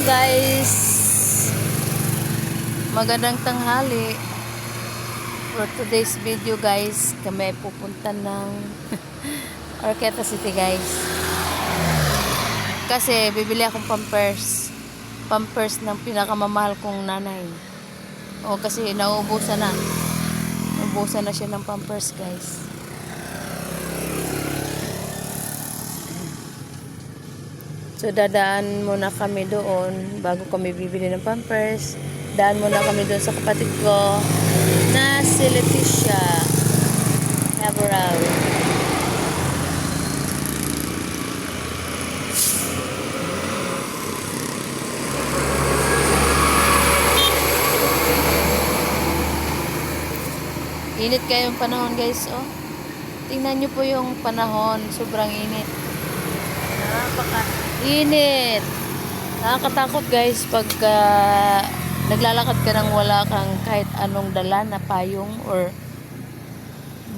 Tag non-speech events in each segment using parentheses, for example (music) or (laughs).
guys! Magandang tanghali. For today's video guys, kami pupunta ng (laughs) Arqueta City guys. Kasi bibili akong pampers. Pampers ng pinakamamahal kong nanay. O kasi nauubusan na. Nauubusan na siya ng pampers guys. So dadaan muna kami doon bago kami bibili ng pampers. Daan muna kami doon sa kapatid ko na si Leticia Cabral. Init kayong panahon guys, oh. Tingnan nyo po yung panahon, sobrang init. Napaka init. Nakakatakot guys pag naglalakad ka nang wala kang kahit anong dala na payong or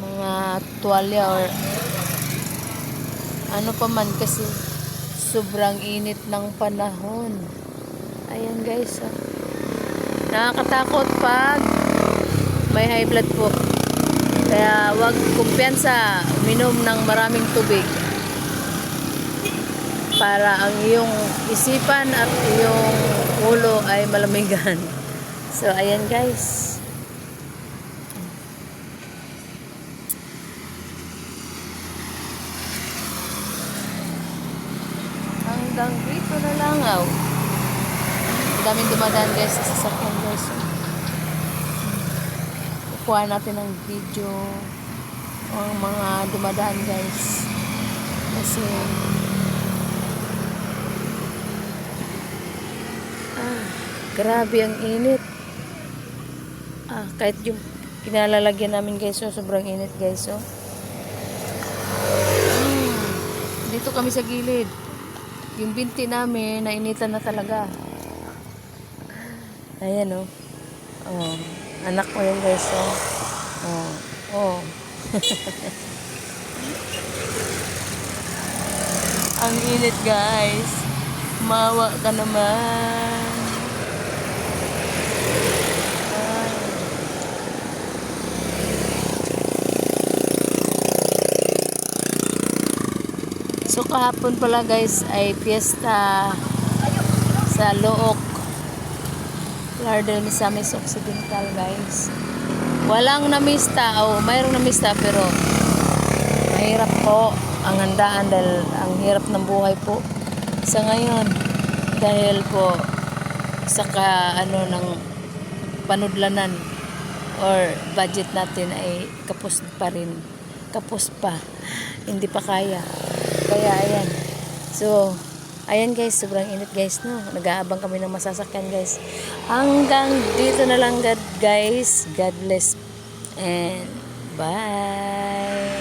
mga tuwalya or ano pa man kasi sobrang init ng panahon. Ayan guys. Oh. Nakakatakot pag may high blood po. Kaya wag kumpiyansa uminom ng maraming tubig para ang iyong isipan at iyong ulo ay malamigan. (laughs) So, ayan guys. Hanggang dito na lang. Ang daming dumadaan guys sa sasakyan guys. Kukuha natin ng video ang mga dumadaan guys. Kasi grabe ang init. Ah, kahit yung kinalalagyan namin guys, so sobrang init guys, so. Hmm, dito kami sa gilid. Yung binti namin, nainitan na talaga. Ayan, oh. Oh, anak ko yun guys, so. Oh, oh. (laughs) ang init guys. Mawa ka naman. Ay. So kahapon pala guys ay fiesta sa Look. Lardel Misamis Occidental guys. Walang namista. O mayroong namista pero mahirap po ang handaan dahil ang hirap ng buhay po sa ngayon. Dahil po sa ka, ano ng panudlanan or budget natin ay kapos pa rin. Kapos pa. Hindi pa kaya kaya ayan. So ayan guys. Sobrang init guys no? Nag-aabang kami ng masasakyan guys. Hanggang dito na lang guys. God bless. And bye